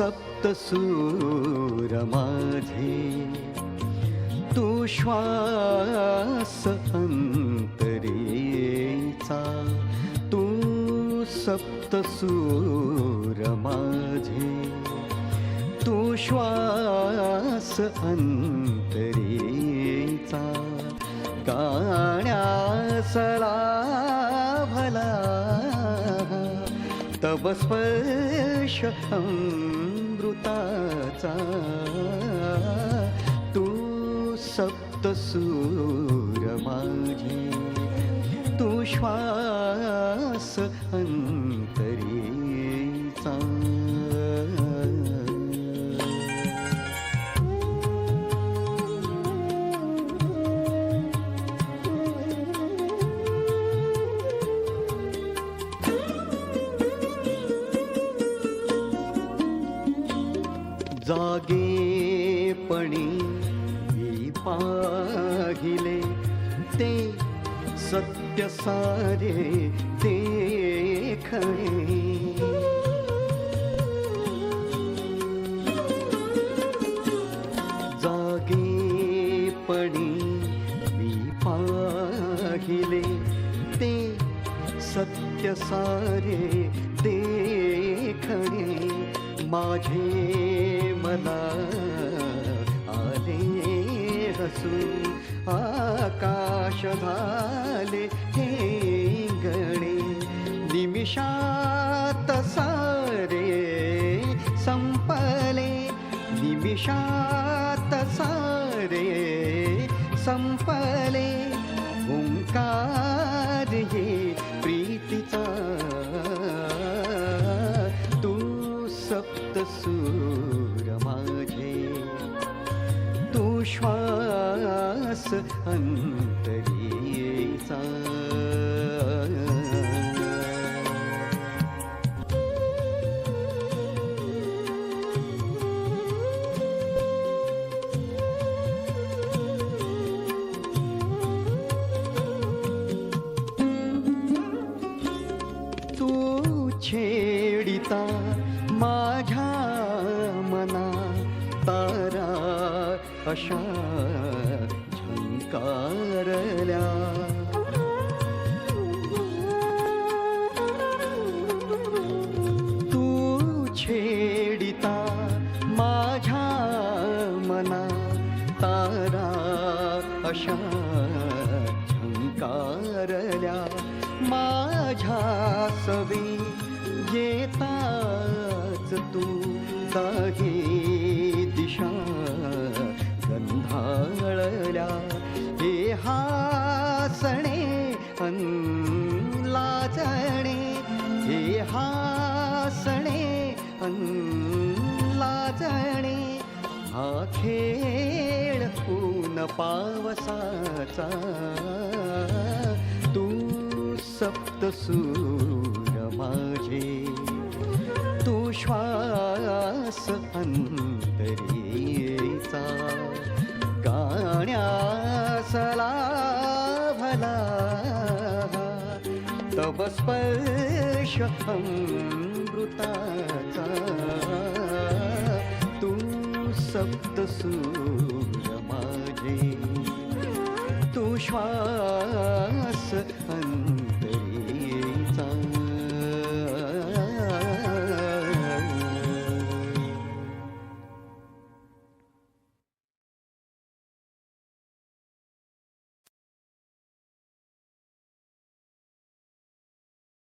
सप्तसूर माझे तू श्वास अंतरेचा तू सप्तसूर माझे तू श्वास अंतरेचा काण्यासला स्पर्श अमृताचा. तू सप्तसूर माझे तू श्वास अंतरीचा. जागेपणी मी पाहिले ते सत्य सारे देखणे. जागेपणी मी पाहिले ते सत्य सारे देखणे. माझे मला आले हसून आकाश झाले हे गणे. निमिषात सारे संपले. निमिषात सारे संपले. सूर माझे तू श्वास अंतरीचा तू छेडिता माझ्या मना तारा अशा झंकारल्या. तू छेडिता माझ्या मना तारा अशा झंकारल्या. माझ्या सवी येताच तू काही दिशा गंधाळल्या. हे हासणे अनलाजणे हे हासणे अनलाजणे हा खेळ पून पावसाचा. तू सप्तसूर माझे. श्वास अंतरीचा. गाण्यासला भला तव स्पर्श अमृताचा. तू सप्तसूर माझे. तू श्वास अंतरीचा